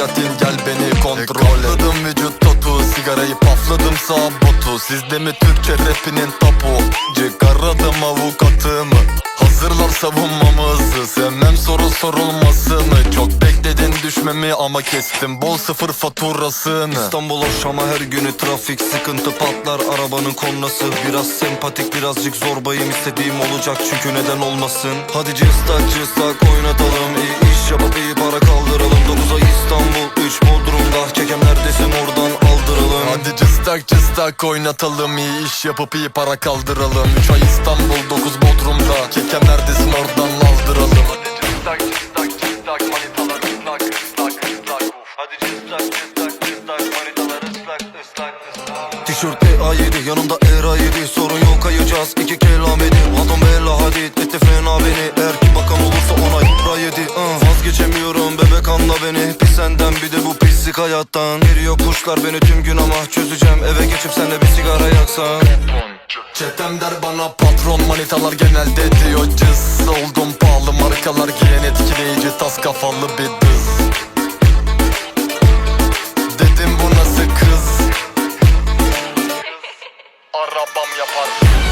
platin gel beni kontrol et. Vücut tatu sigarayı pafladım sağ botu. Sizde mi Türkçe rapinin tapu? Çıkaradım avukatımı. Hazırlar savunmamızı. Sevmem soru sorulmasını Çok bekledin düşmemi ama kestim. Bol sıfır faturasını. İstanbul hoş ama her günü trafik sıkıntı patlar. Arabanın kornası Biraz sempatik birazcık zorbayım. İstediğim olacak çünkü neden olmasın? Hadi cıstak cıstak oynatalım. İyi yapıp iyi para kaldıralım. 9 ay İstanbul 3 Bodrum'da Kekem neredesin? Oradan aldıralım. Hadi cıstak cıstak oynatalım. İyi iş yapıp iyi para kaldıralım. 3 ay İstanbul 9 Bodrum'da. Kekem neredesin? Oradan aldıralım. Hadi cıstak cıstak cıstak manitalar ıslak ıslak ıslak. Hadi cıstak cıstak cıstak manitalar ıslak ıslak ıslak. Tişört A7 yanımda Era 7 Sorun yok kayacağız pislik hayattan Geliyor kuşlar beni tüm gün ama Çözeceğim. Eve geçip senle bir sigara yaksan. Çetem der bana patron manitalar genelde diyor cız. Oldum pahalı markalar giyen etkileyici tas kafalı bir dız Dedim bu nasıl kız? Arabam yapar